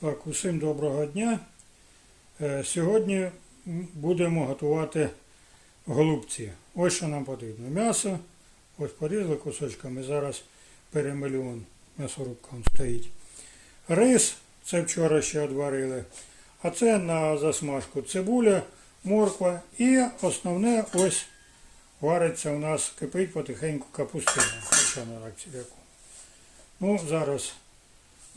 Так, усім доброго дня. Е, Сьогодні будемо готувати голубці. Ось що нам потрібно. М'ясо. Ось порізали кусочками. Зараз м'ясорубка вон стоїть. Рис, це вчора ще одварили. А це на засмажку цибуля, морква і основне ось вариться у нас, кипить потихеньку капустина. Ну, зараз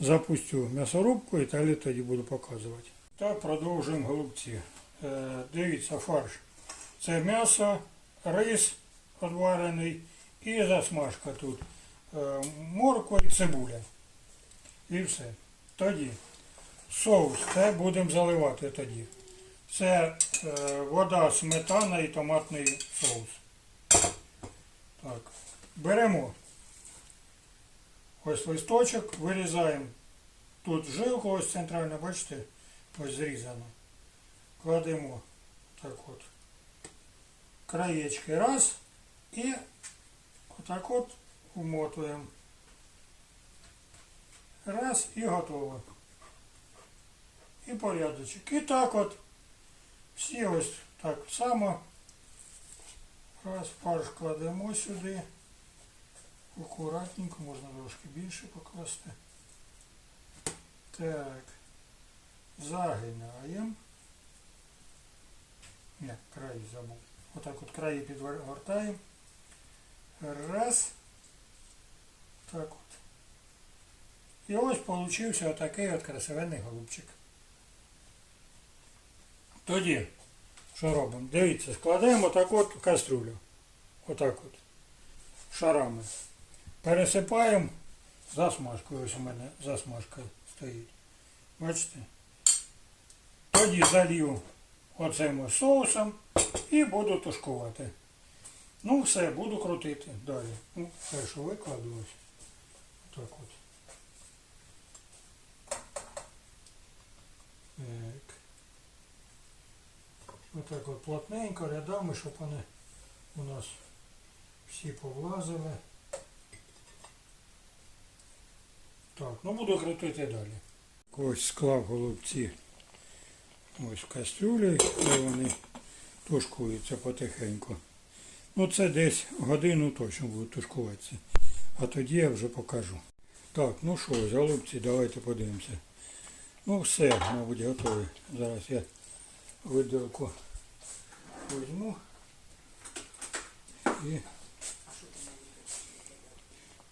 запустю м'ясорубку і далі тоді буду показувати. Так, продовжуємо голубці. Е, дивіться, фарш. Це м'ясо, рис одварений і засмажка тут. Е, морква і цибуля. І все. Тоді соус, це будемо заливати тоді. Це е, вода, сметана і томатний соус. Так. Беремо ось листочок, вирізаємо тут жилку, ось центральна, бачите, ось зрізано. Кладемо так от краєчки раз і отак от умотуємо. Раз і готово. І порядочок. І так от всі ось так само. Раз фарш кладемо сюди. Акуратненько, можна трошки більше покласти. Так. Загинаємо. Ні, край забув. Отак от краї підгортаємо. Раз. Так от. І ось получився отакий от красивенний голубчик. Тоді, що робимо? Дивіться, складаємо так от кастрюлю. Отак от. Шарами. Пересипаємо засмажкою. Ось у мене засмажка стоїть. Бачите? Тоді залью оцим соусом і буду тушкувати. Ну все, буду крутити далі. Ну, першу викладу ось. Так от. Так. Отак от плотненько, рядами, щоб вони у нас всі повлазили. Так, ну буду крутити далі. Ось склав голубці ось в кастрюлі, де вони тушкуються потихеньку. Ну це десь годину точно будуть тушкуватися. А тоді я вже покажу. Так, ну що, голубці, давайте подивимося. Ну все, мабуть, готові. Зараз я виделку візьму і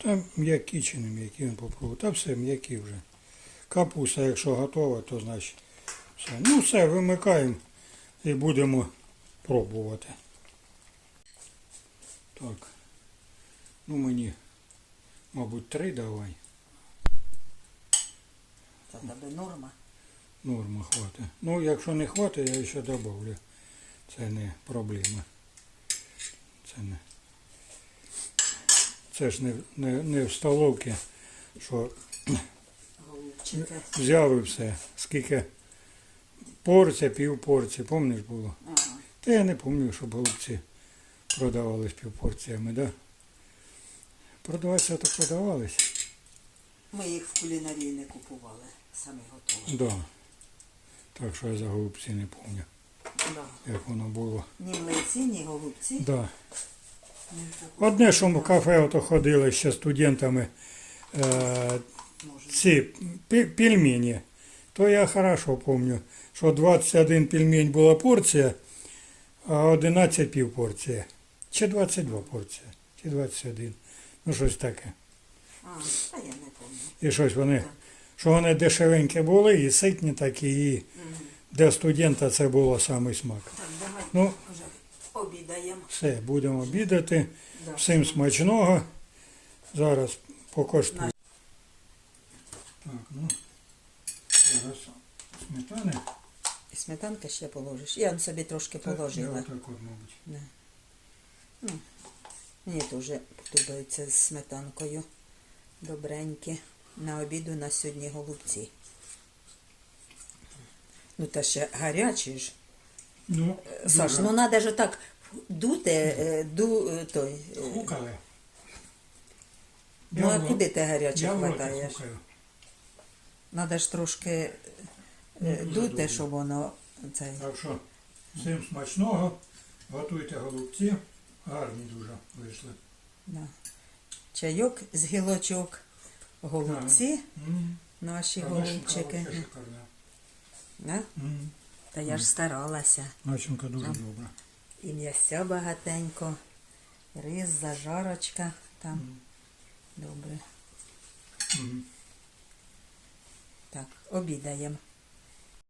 там м'які чи не м'які, він попробую. Та все м'які вже. Капуста, якщо готова, то значить все. Ну все, вимикаємо і будемо пробувати. Так. Ну мені, мабуть, три давай. Це тебе норма. Норма хватить. Ну, якщо не хватить, я ще добавлю. Це не проблема. Це не. Це ж не, не, не в столовці, що взяв і все. Скільки порція, пів порції, пам'ятаєш було? Ага. Та я не пам'ятаю, щоб голубці продавались півпорціями, да? Продаватися то продавались. Ми їх в кулінарії не купували, самі готові. Да. Так що я за голубці не пам'ятаю, Да. як воно було. Ні млинці, ні голубці. Да. Одне, що в кафе ото ходили ще студентами, е, ці пельмені, то я хорошо пам'ятаю, що 21 пельмень була порція, а 11 пів порція. Чи 22 порція, чи 21. Ну щось таке. А, а я не пам'ятаю. І щось вони, що вони дешевенькі були, і ситні такі, і для студента це було самий смак. Так, давай Ну, обідаємо. все, будемо обідати. Да. Всім смачного. Зараз покоштую. Так, ну, зараз сметани. І сметанки ще положиш. Я собі трошки Так, положила. отак от, мабуть. Да. Ну, мені теж подобається з сметанкою. Добренькі. На обіду на сьогодні голубці. Ну, та ще гарячі ж. Ну, Саш, ну треба ж так дути, е, ду, е, той. е, хукали. Ну, а в- куди ти гаряче я в роті хватаєш? хукаю. Надо ж трошки е, Ну, дуже дути, добре. щоб воно цей. Так що всім смачного, готуйте голубці, гарні дуже вийшли. Да. Чайок з гілочок, голубці, М, наші а голубчики. вообще шикарна. Да? М, Та я ж старалася. Начинка дуже Ам. добра. І м'ясо багатенько, рис, зажарочка там. Добре. Так, обідаємо.